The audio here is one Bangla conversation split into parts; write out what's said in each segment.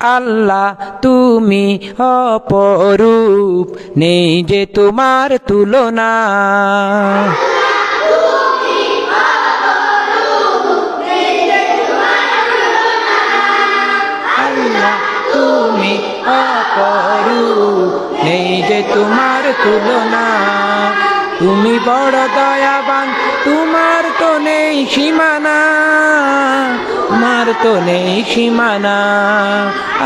আল্লাহ তুমি অপরূপ নেই যে তোমার তুলনা। তুমি নেই যে তোমার তুলনা। তুমি বড় দয়াবান, তোমার তো নেই সীমানা। তো নেই সীমানা।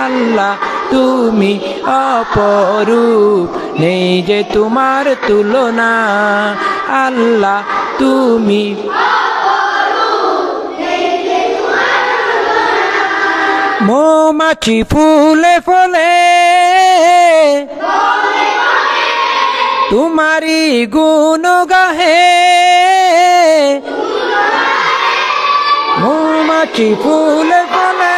আল্লাহ, তুমি অপরূপ। নেই যে তোমার তুলনা। আল্লাহ, তুমি মৌমাছি ফুলে ফলে। তোমারি গুণ গাহে মৌমাছি ফুলে পারে।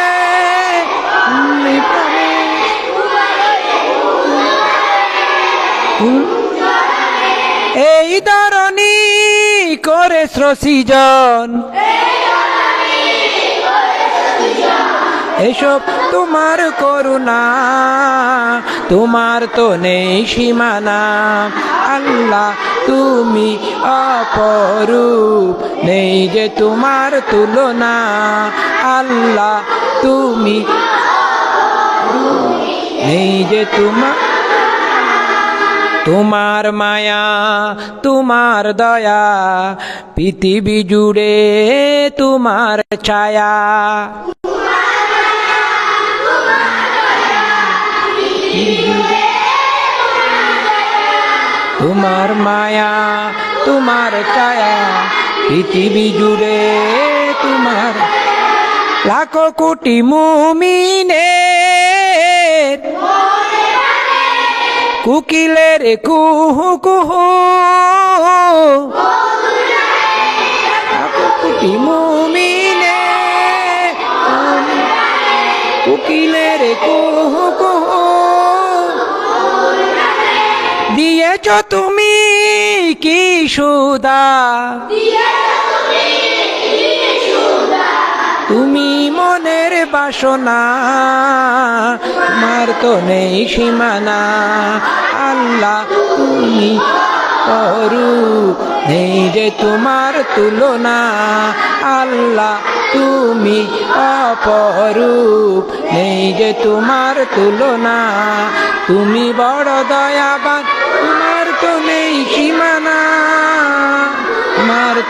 এই ধরণী করে সৃজন এসব তোমার করুণা তোমার তো নেই সীমানা। আল্লাহ, তুমি অপরূপ। নেই যে তোমার তুলনা। আল্লাহ, তুমি নেই যে তোমার তোমার মায়া, তোমার দয়া। পৃথিবী জুড়ে তোমার ছায়া। তোমার মায়া, তোমার ছায়া, পৃথিবী জুড়ে তোমার লাখো কোটি মুমিনে কুকিলের কুহু কুহু। কোটি মুমিনে কুকিলের কুহু কুহু। দিয়েছ তুমি কি সুদা? তুমি মনের বাসনা, তোমার তো নেই সীমানা। আল্লাহ, তুমি করু নেই যে তোমার তুলনা। আল্লাহ, তুমি অপরূপ নেই যে তোমার তুলনা। তুমি বড় দয়াবান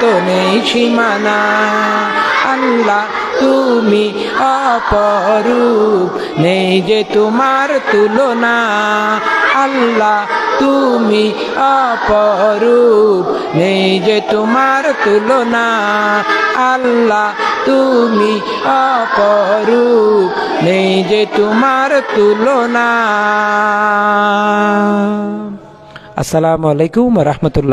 তো নেই সীমানা। আল্লাহ, তুমি অপরূপ। নেই যে তোমার তুলনা। আল্লাহ, তুমি অপরূপ। নেই যে তোমার তুলনা। আল্লাহ, তুমি অপরূপ। নেই যে তোমার তুলনা। আসসালামু আলাইকুম রহমতুল্লাহ।